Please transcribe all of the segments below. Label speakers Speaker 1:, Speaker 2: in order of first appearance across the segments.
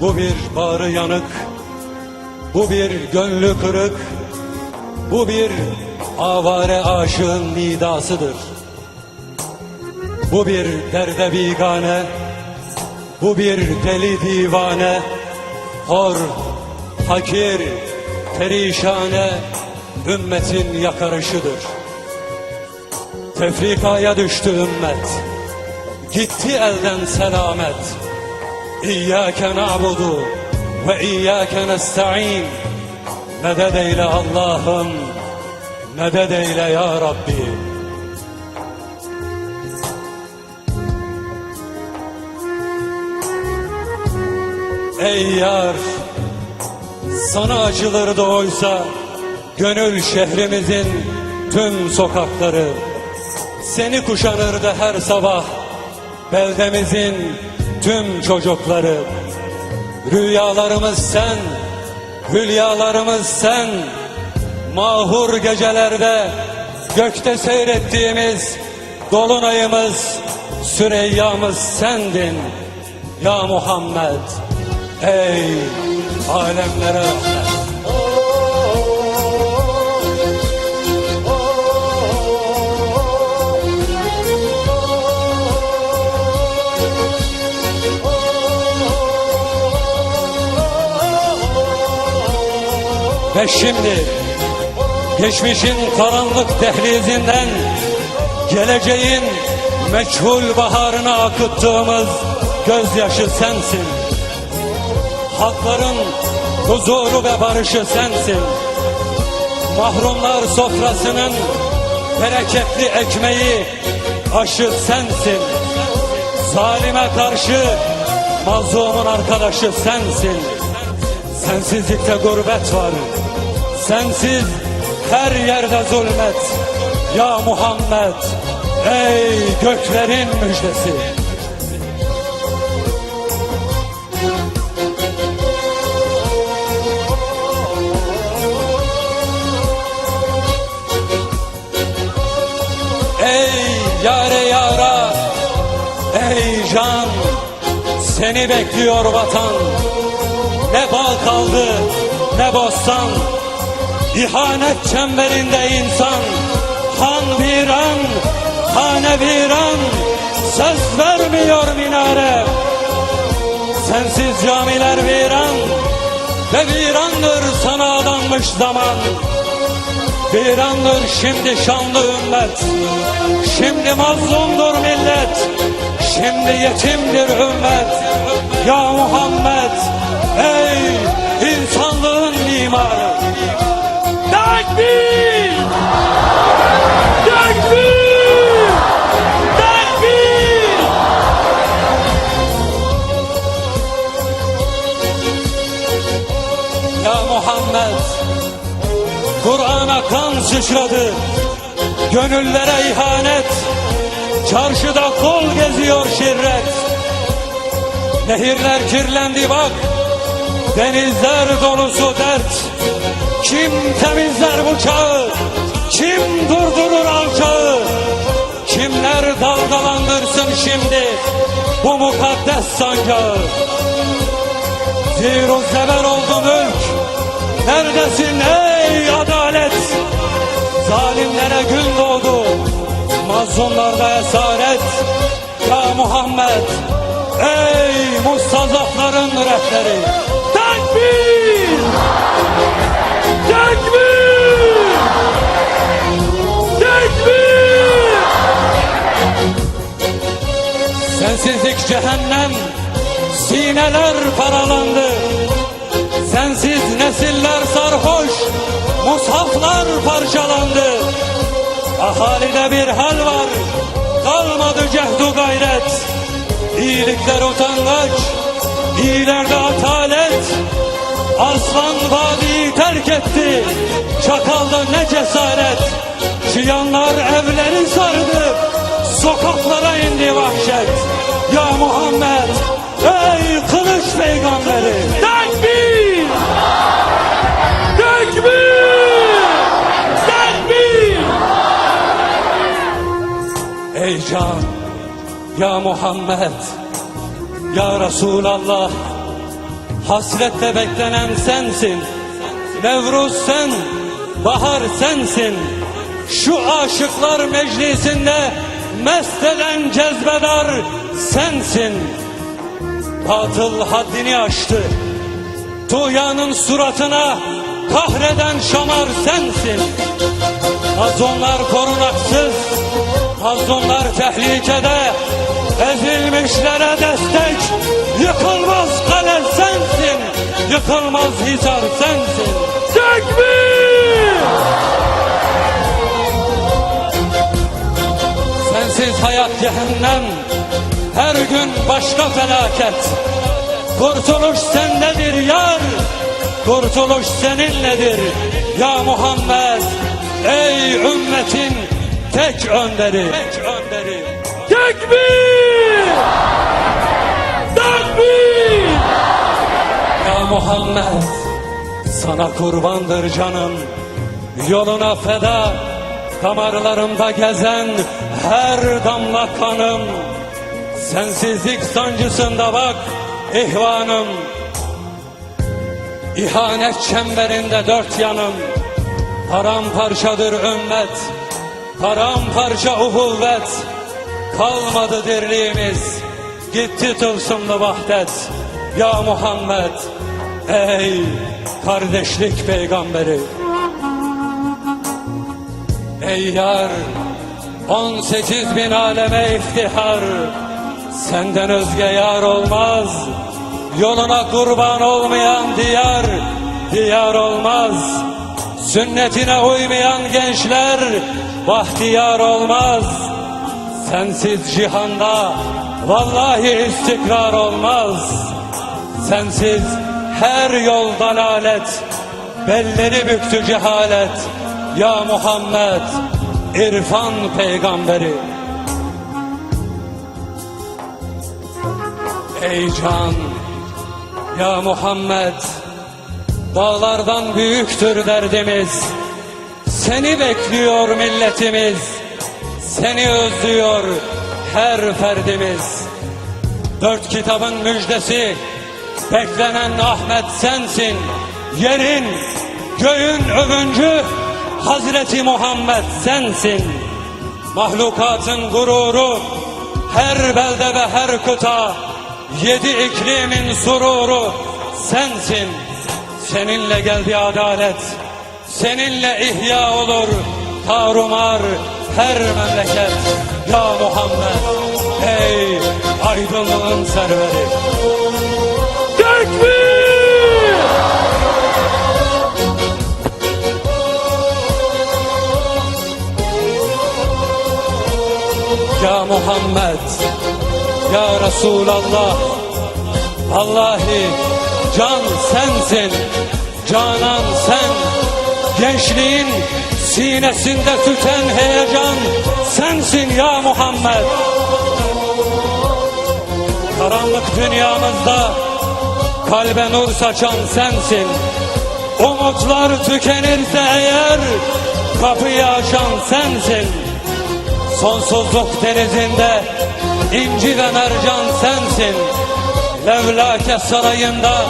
Speaker 1: Bu bir bağrı yanık, bu bir gönlü kırık, bu bir avare aşığın nidasıdır. Bu bir derde bigane, bu bir deli divane, hor, fakir, perişane, ümmetin yakarışıdır. Tefrikaya düştü ümmet, gitti elden selamet. İyyâke na'budu ve iyyâke nesta'in. Meded eyle Allah'ım, meded eyle ya Rabbi. Ey yar, sana acıları oysa gönül şehrimizin tüm sokakları seni kuşanırdı her sabah beldemizin tüm çocukları rüyalarımız sen hülyalarımız sen. Mahur gecelerde gökte seyrettiğimiz dolunayımız Süreyya'mız sendin. Ya Muhammed ey alemlere. rahmet Ve şimdi geçmişin karanlık dehlizinden geleceğin meçhul baharına akıttığımız gözyaşı sensin. Halkların huzuru ve barışı sensin. Mahrumlar sofrasının bereketli ekmeği aşı sensin. Zalime karşı mazlumun arkadaşı sensin. Sensizlikte gurbet var. Sensiz her yerde zulmet. Ya Muhammed, ey göklerin müjdesi. Ey yare yara, ey can, seni bekliyor vatan. Ne bağ kaldı, ne bostan. İhanet çemberinde insan. Han viran, hane viran. Söz vermiyor minare. Sensiz camiler viran. Ve virandır sana adanmış zaman. Virandır şimdi şanlı ümmet. Şimdi mazlumdur millet. Şimdi yetimdir ümmet. Ya Muhammed, ey insanlığın mimarı. Sıçradı, gönüllere ihanet, çarşıda kol geziyor şirret. Nehirler kirlendi bak, denizler dolusu dert. Kim temizler bu çağı, kim durdurur alçağı? Kimler dalgalandırsın şimdi bu mukaddes sancağı? Ziro zeber oldu mülk, neredesin ey adalet? Zalimlere gün doğdu, mazlumlarda esaret. Ya Muhammed, ey mustazafların rehberi. Tekbir! Tekbir! Tekbir! Sensizlik cehennem, sineler paralandı. Sensiz nesiller sarhoş, mushaflar parçalandı. Ahalide bir hal var, kalmadı cehdu gayret. İyilikler utangaç, iyilerde atalet. Aslan vadiyi terk etti, çakalda ne cesaret. Çıyanlar evleri sardı, sokaklara indi vahşet. Ya Muhammed, ey kılıç peygamberi. Can, ya Muhammed, ya Resulallah, Hasretle beklenen sensin. Nevruz sen, bahar sensin. Şu aşıklar meclisinde mest eden cezbedar sensin. Batıl haddini aştı. Tuğyanın suratına kahreden şamar sensin. Mazlumlar korunaksız, mazlumlar tehlikede, ezilmişlere destek, yıkılmaz kale sensin, yıkılmaz hisar sensin.
Speaker 2: Tekbir!
Speaker 1: Sensiz hayat cehennem, her gün başka felaket. Kurtuluş sendedir yar, kurtuluş seninledir ya Muhammed. Ey ümmetin tek önderi. Tek önderi.
Speaker 2: Tekbir! Tekbir!
Speaker 1: Ya Muhammed sana kurbandır canım Yoluna feda damarlarımda gezen her damla kanım Sensizlik sancısında bak ihvanım İhanet çemberinde dört yanım Paramparçadır ümmet Paramparça uhuvvet Kalmadı dirliğimiz. Gitti tılsımlı vahdet. Ya Muhammed Ey kardeşlik peygamberi. Ey yar 18 bin aleme iftihar. Senden özge yar olmaz. Yoluna kurban olmayan diyar Diyar olmaz. Sünnetine uymayan gençler Bahtiyar olmaz Sensiz cihanda. Vallahi istikrar olmaz Sensiz her yol dalalet Belleri büktü cehalet Ya Muhammed İrfan peygamberi. Ey can Ya Muhammed Dağlardan büyüktür derdimiz Seni bekliyor milletimiz. Seni özlüyor her ferdimiz. Dört kitabın müjdesi. Beklenen Ahmet sensin. Yerin, göğün övüncü Hazreti Muhammed sensin. Mahlukatın gururu Her belde ve her kıta Yedi iklimin sururu Sensin. Seninle geldi adalet Seninle ihya olur Tarumar her memleket. Ya Muhammed Ey aydınlığın serveri.
Speaker 2: Tekbir!
Speaker 1: Ya Muhammed Ya Resulallah. Vallahi can sensin Canan sen Gençliğin sinesinde tüten heyecan Sensin ya Muhammed. Karanlık dünyamızda Kalbe nur saçan sensin. Umutlar tükenirse eğer Kapıyı açan sensin. Sonsuzluk denizinde inci ve mercan sensin. Levlake sarayında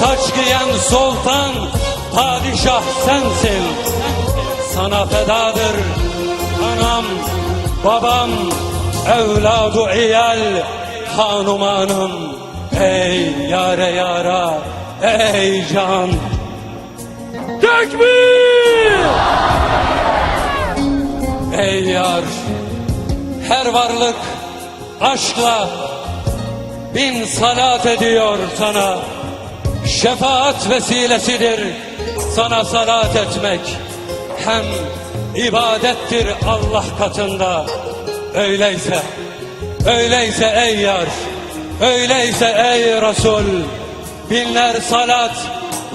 Speaker 1: taç giyen sultan, padişah sensin. Sana fedadır anam, babam, evladu iyal, hanumanım. Ey yare yara, ey can.
Speaker 2: Tekbir!
Speaker 1: Ey yar, her varlık aşkla bin salat ediyor sana. Şefaat vesilesidir sana salat etmek. Hem ibadettir Allah katında. Öyleyse, öyleyse ey yar, öyleyse ey Resul. Binler salat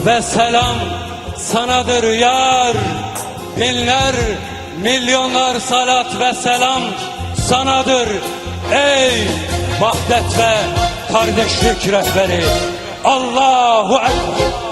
Speaker 1: ve selam sanadır yar. Binler, milyonlar salat ve selam sanadır ey vahdet ve kardeşlik rehberi. Allahu Ekber.